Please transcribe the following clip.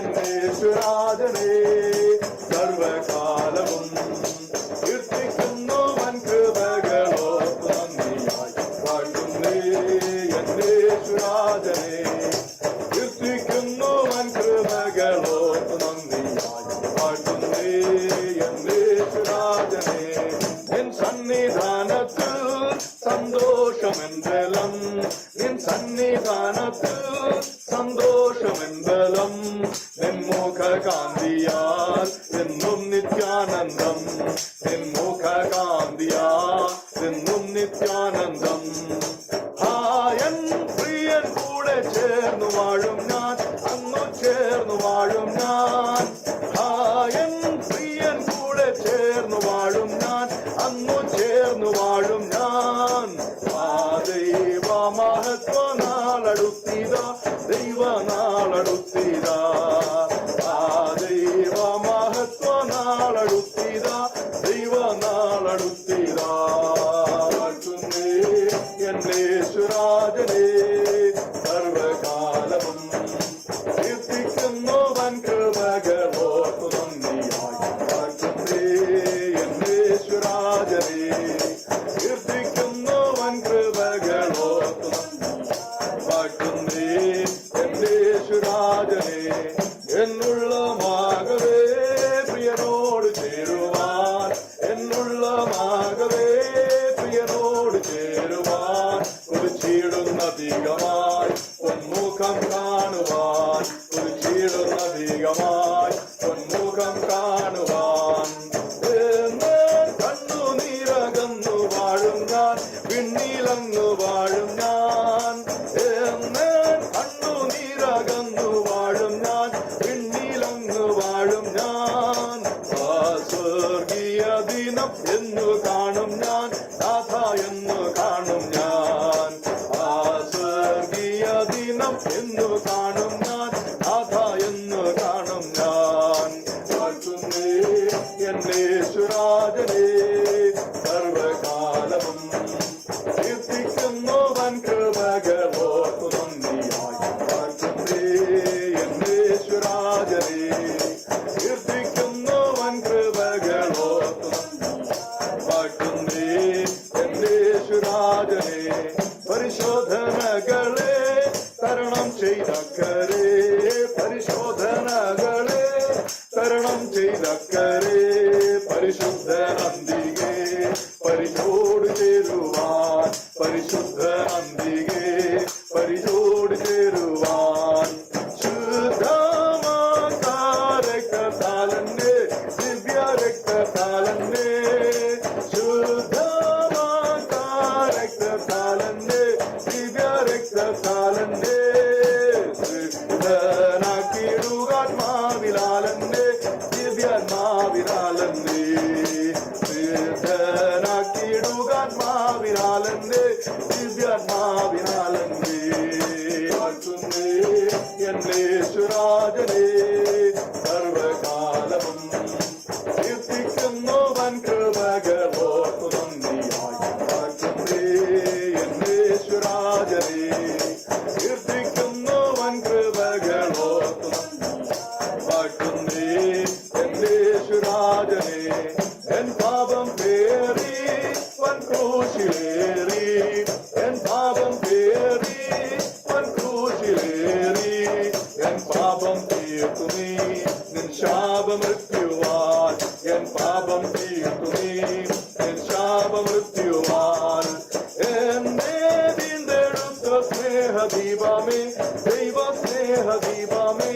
എന്നേശ്വരാജനേ സർവകാലവും കീർത്തിക്കുന്നു വൻ കൃപകളോ നന്ദിയായി വാഴ്ത്തുന്നേ എന്നേശ്വരാജനേ കീർത്തിക്കുന്നു വൻ കൃപകളോ നന്ദിയായി വാഴ്ത്തുന്നേ എന്നേശ്വരാജനേ നിൻ സന്നിധാനത്തിൽ സന്തോഷമെന്തലം നിൻ സന്നിധാനത്തിൽ സന്തോഷമെന്തലം എന്നും നിത്യാനന്ദം. ഹായൻ പ്രിയൻ കൂടെ ചേർന്നു വാഴും ഞാൻ. അന്നു ചേർന്നു വാഴും ഞാൻ. ഹായൻ പ്രിയൻ കൂടെ ചേർന്നു വാഴും ഞാൻ. അന്നു ചേർന്നു വാഴും ഞാൻ. ദൈവ മഹത്വ നാളടുത്തിതാ ദൈവ നാളടുത്തിത കുറിച്ചിടുന്നധികമായി പൊന്മുഖം കാണുവാൻ. കണ്ണു നീരകന്നു വാഴും ഞാൻ പിന്നിലങ്ങു വാഴും ഞാൻ കണ്ണു നീരകന്നു വാഴും ഞാൻ പിന്നിലങ്ങു വാഴും ഞാൻ സ്വർഗീയ ദിനം എന്നു കാണും. ചെയ്തക്കരേ പരിശോധനകളെ തരണം ചെയ്തക്കരേ പരിശുദ്ധ നന്ദികെ പരിശോട് ചേരുവാൻ പരിശുദ്ധ നന്ദികെ പരിശോട് ചേരുവാൻ. ശുദ്ധമാരക്തത്താലന്നെ ദിവ്യ രക്തത്താലന്നെ ശുദ്ധമാരക്തത്താലന്നെ ദിവ്യ രക്തത്താലന്നെ സിദ്ധനാക്കിടുകാത്മാവിലാലന്നെ ദിവ്യാത്മാവിലാലന്നെ വാഴ്ത്തുന്നേ എന്നേശ്വരാജനേ സർവകാലവും കീർത്തിക്കുന്നു വൻ കൃപകളോർത്തു നന്ദിയായി വാഴ്ത്തുന്നേ എന്നേശ്വരാജനേ കീർത്തിക്കുന്നു വൻ കൃപകളോർത്തു വാഴ്ത്തുന്നേ എന്നേശ്വരാജനേ എൻ പാപം പേറി വൻ ക്രൂശിലേറി എൻ പാപം പേറി വൻ ക്രൂശിലേറി. എൻ പാപം തീർത്തുമീ നിൻ ശാപമൃത്യുവാൻ. എൻ പാപം തീർത്തുമീ നിൻ ശാപമൃത്യുവാൻ. എന്നെ വീണ്ടെടുത്ത സ്നേഹദീപമേ ദൈവ സ്നേഹദീപമേ